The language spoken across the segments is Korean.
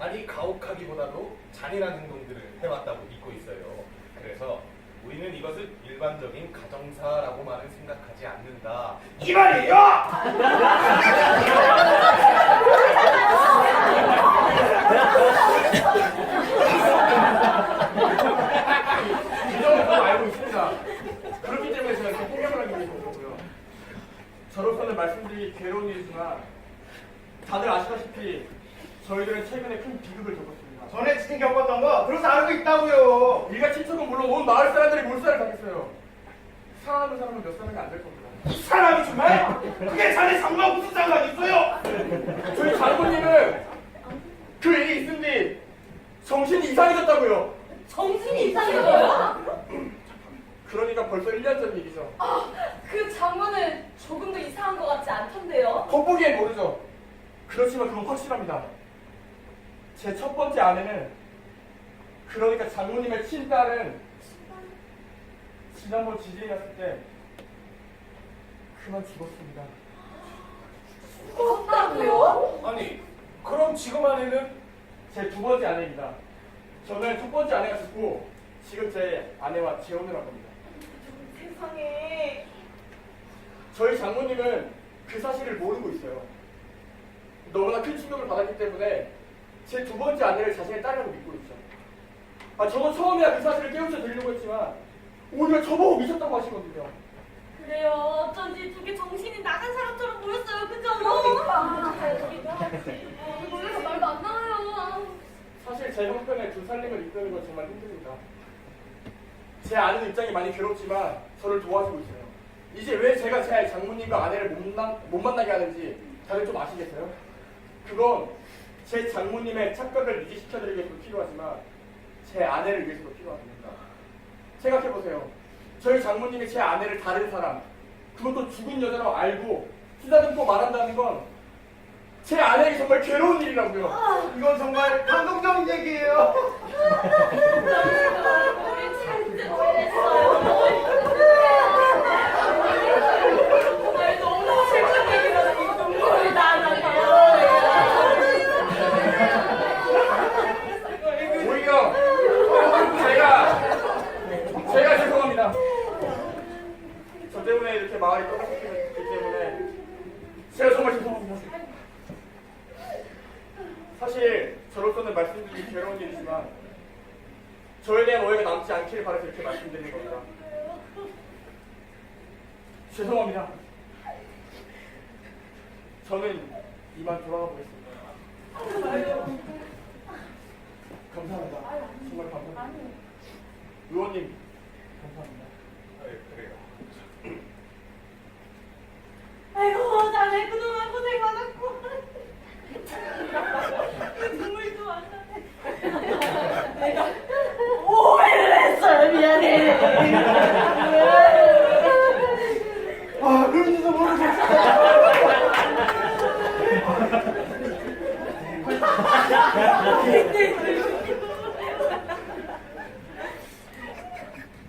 아니 가혹하기보다도 잔인한 행동들을 해왔다고 믿고 있어요. 그래서 우리는 이것을 일반적인 가정사라고만은 생각하지 않는다. 이 말이에요! 저로서는 말씀드리기 괴로운 일이지만 다들 아시다시피 저희들은 최근에 큰 비극을 겪었습니다. 전에 지금 겪었던 거 그래서 알고 있다고요. 일가 친척은 물론 온 마을 사람들이 몰살을 당했어요. 사랑하는 사람은 몇 사람이 안 될 겁니다. 이 사람이 정말 그게 자네 상관 무슨 상관 있어요? 저희 장모님은 그 일이 있은 뒤 정신이 이상해졌다고요. 정신이 이상해져요? 그러니까 벌써 1년 전 일이죠. 아, 그 장모는 조금도 이상한 것 같지 않던데요? 겉보기엔 모르죠. 그렇지만 그건 확실합니다. 제 첫 번째 아내는 그러니까 장모님의 친딸은 지난번 지진이 났을 때 그만 죽었습니다. 죽었다고요? 아니 그럼 지금 안에는 제 두 번째 아내입니다. 저는 첫 번째 아내가 죽고 지금 제 아내와 재혼을 한 겁니다. 세상에. 저희 장모님은 그 사실을 모르고 있어요. 너무나 큰 충격을 받았기 때문에 제 두 번째 아내를 자신의 딸이라고 믿고 있죠. 아, 저도 처음에야 그 사실을 깨우쳐 드리려고 했지만 오히려 저보고 미쳤다고 하시거든요. 그래요. 어쩐지 두개 정신이 나간 사람처럼 보였어요. 그죠? 그러니까. 놀라서 말도 안 나와요. 사실 제 형편에 두 살림을 이끄는 건 정말 힘듭니다. 제 아는 입장이 많이 괴롭지만 저를 도와주고 있어요. 이제 왜 제가 제 장모님과 아내를 못, 만, 못 만나게 하는지 다들 좀 아시겠어요? 그건 제 장모님의 착각을 유지시켜드리기 위해서도 필요하지만 제 아내를 위해서도 필요합니다. 생각해보세요. 저희 장모님이 제 아내를 다른 사람, 그것도 죽은 여자라고 알고 쓰다듬고 말한다는 건 제 아내에게 정말 괴로운 일이라고요. 이건 정말 감동적인 얘기예요. 우리 잔뜩 오해했어요. 정말 너무 슬픈 얘기라서 이거 눈물이 나잖아요. 오히려 제가 제가 죄송합니다. 저 때문에 이렇게 마을이 떠났기 때문에 제가 정말 죄송합니다. 사실 저로서는 말씀드리기 괴로운 일이지만 저에 대한 오해가 남지 않기를 바라서 이렇게 말씀드리는 겁니다. 죄송합니다. 저는 이만 돌아가 보겠습니다. 감사합니다. 정말 감사합니다. 의원님, 감사합니다. 네, 그래요. 자네 그동안 고생 많았고. 눈물도 안 나네. 내가 오해를 했어요. 미안해. 아, 그런지도 모르겠어.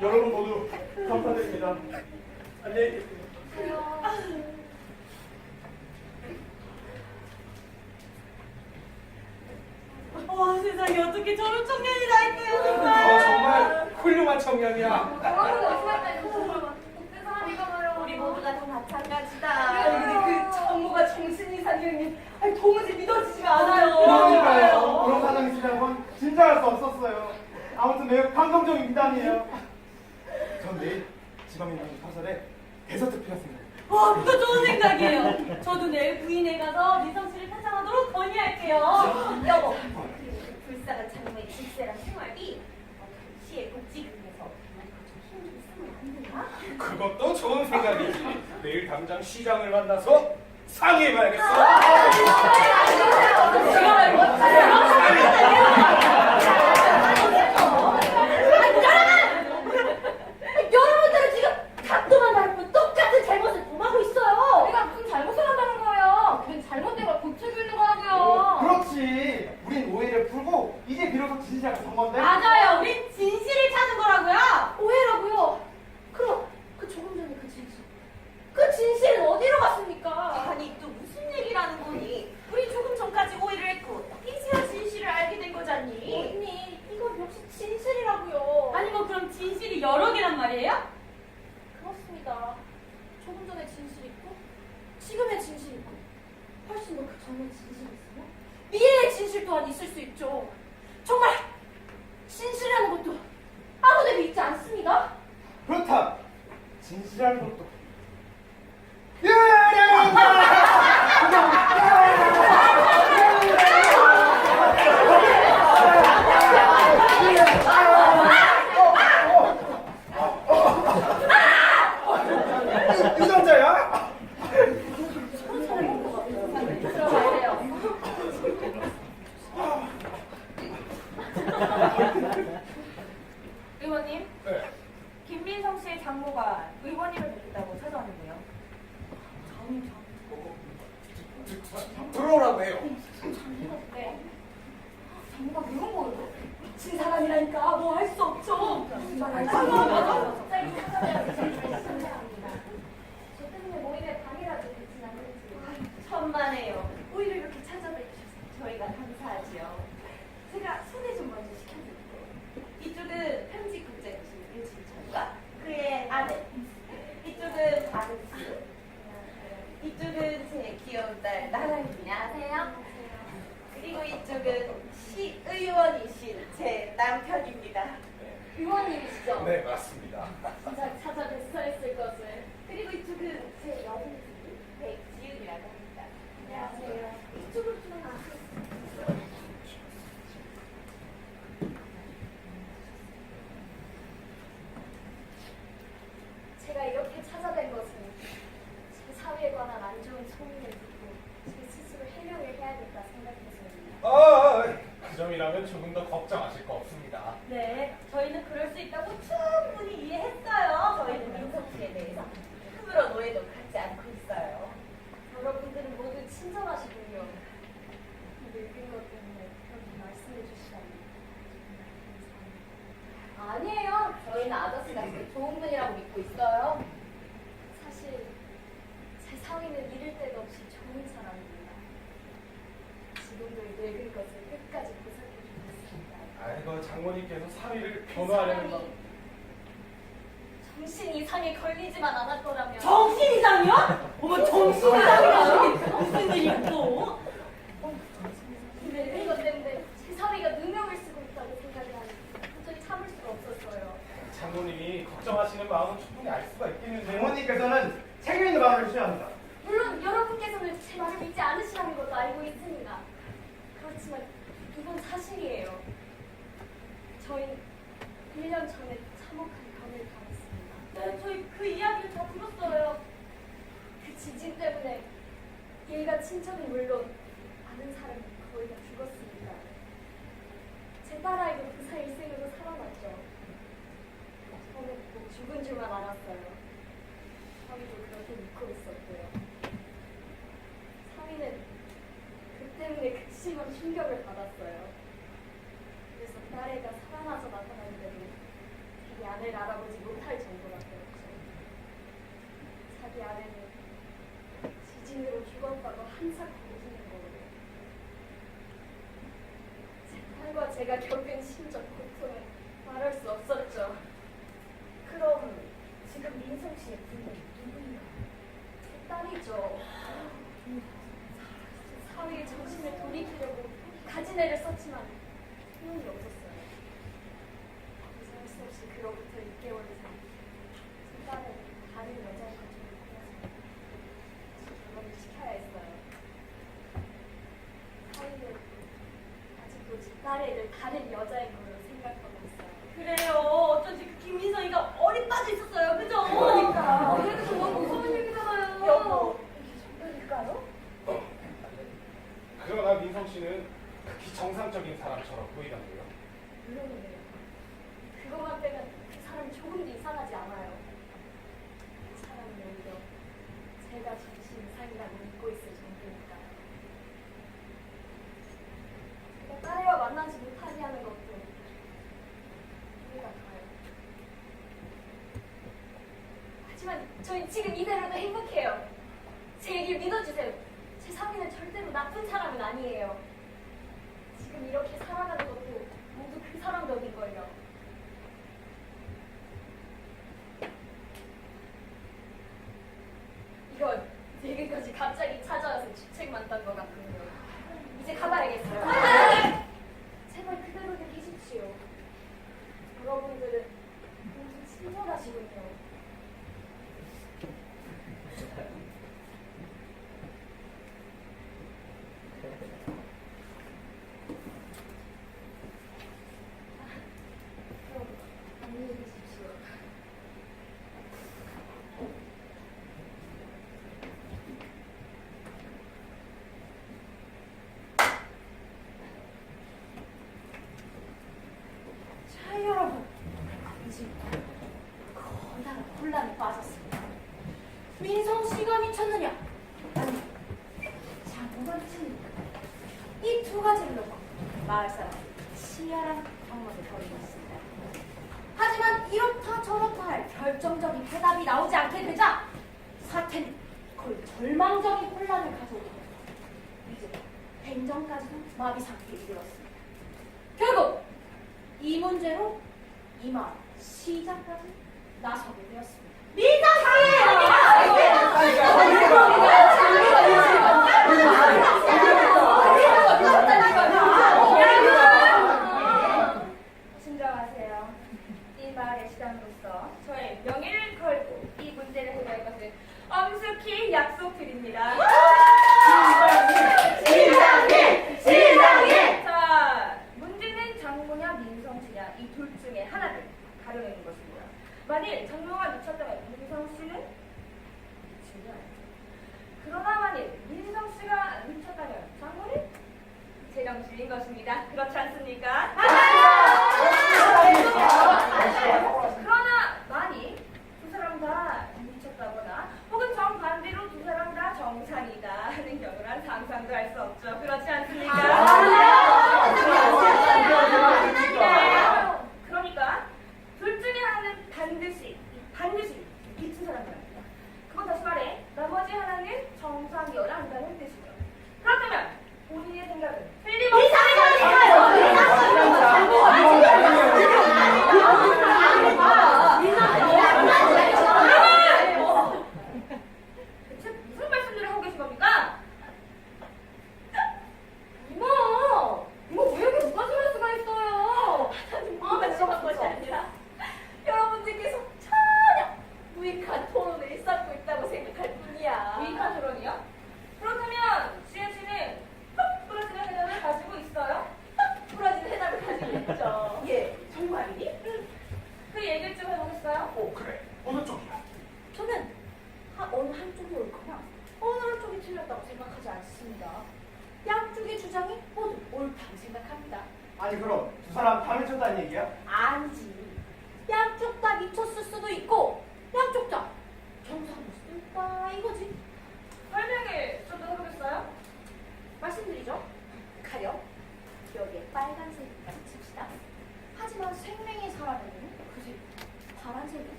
여러분 모두 감사드립니다. 안녕히 계세요. 와, 세상에 어떻게 저런 청년이 다 있대요, 어, 정말. 정말 훌륭한 청년이야. 우리 모두가 다 마찬가지다. 우리 그 장모가 정신 이상이니 아니, 도무지 믿어지지가 않아요. 그러니까요. 그런 사장이 지난 건 진짜 할수 없었어요. 아무튼 매우 감동적인 미담이에요. 전 내일 지방민당 사설에 대서특 피었습니다. 와, 그거 좋은 생각이에요. 저도 내일 부인에 가서 미성 씨를 타장하도록 건의할게요. 여보, 그 불쌍한 장모의 집세랑 생활비 시의 복지금에서 힘좀 쓰면 안 되나? 그것도 좋은 생각이지. 내일 당장 시장을 만나서 상의해봐야겠어. 나라입니다. 안녕하세요. 그리고 이쪽은 시의원이신 제 남편입니다. 의원님이시죠? 네, 맞습니다. 진짜 찾아뵀어 했을 것을. 그리고 이쪽은 제 여동생 백지은이라고 합니다. 안녕하세요. 이쪽으로 좀 와주세요. 제가 이렇게 찾아뵌 것은 제 사회에 관한 안 좋은 소문을 듣고 제 스스로 해명을 생각해서입니다. 아, 아, 아, 그 점이라면 조금 더 걱정하실 거 없습니다. 네, 저희는 그럴 수 있다고 충분히 이해했어요. 저희는 민석 씨에 대해서 함부로 노예도 갖지 않고 있어요. 여러분들은 모두 친절하시군요. 늙은 것 때문에 그렇게 말씀해 주시다니. 아니에요. 저희는 아저씨가 되게 좋은 분이라고 믿고 있어요. 사실 제 사위는 이를 때도 없이 좋은 사람입니다. 지금도 늙은 것을 끝까지 보살펴주고 있습니다. 아이고, 장모님께서 사위를 변호하려는 거. 정신 이상에 걸리지만 않았더라면 정신 이상이요? 어머 정신 이상이라니 무슨 일이야 또? 늙은 것 때문에 제 사위가 누명을 쓰고 있다고 생각을 하니 도저히 참을 수가 없었어요. 장모님이 걱정하시는 마음은 충분히 알 수가 있겠는데요. 장모님께서는 책임 있는 마음을 주셔야 합니다. 물론 여러분께서는 제 말을 믿지 않으시라는 것도 알고 있습니다. 그렇지만 이건 사실이에요. 저희 1년 전에 참혹한 병을 당했습니다. 네, 저희 그 이야기를 다 들었어요. 그 지진 때문에 일가 친척은 물론 아는 사람이 거의 다 죽었습니다. 제 딸아이도 그 사이 일생으로 살아났죠. 알았어요. 사위도 그렇게 믿고 있었고요. 사위는 그 때문에 극심한 충격을 받았어요. 그래서 딸애가 살아나서 나타났는데도 자기 아내를 알아보지 못할 정도라 되었죠. 자기 아내는 지진으로 죽었다고 한참 거기는 거예요. 제 딸과 제가 겪은 심적 고통은 말할 수 없었죠. 그럼 지금 민성 씨의 부인은 누구인가요? 제 딸이죠. 사위의 정신을 돌이키려고 가진 애를 썼지만 소용이 없었어요. 그래서 할수 없이 그로부터 6개월 이상 제 딸은 다른 가족을 꾸며서 결혼을 시켜야 했어요. 사위는 아직도 제 딸애를 다른 여자인 걸로 생각하고 있어요. 그래요. 어쩐지 그 김민성이가 어리 빠져 있었어요. 그죠? 그러니까. 그래도 너무 무서운 얘기잖아요. 여보, 이게 정말일까요? 그러나 민성 씨는 극히 정상적인 사람처럼 보이던데요. 물론이에요. 그것만 빼면 그 사람이 조금도 이상하지 않아요. 그 사람은 오히려 제가 정신 이상이라고 믿고 있을 정도니까요. 제가 딸애와 만나지 못하게 하는 것도 이해가 가요. 하지만 저희 지금 이대로도 행복해요. 제 얘기를 믿어주세요. 제 사위는 절대로 나쁜 사람은 아니에요. 지금 이렇게 살아가는 것도 모두 그 사람 덕인걸요. 이건 내게까지 갑자기 찾아와서 주책만 딴 것 같군요. 이제 가봐야겠어요. 긍정적인 대답이 나오지 않게 되자 사태는 거의 절망적인 혼란을 가져오게 됩니다. 이제 행정까지도 마비 상태에 이르렀습니다. 결국 이 문제로 이마 시장까지 나서게 되었습니다. 민정사회! 수수께 약속드립니다.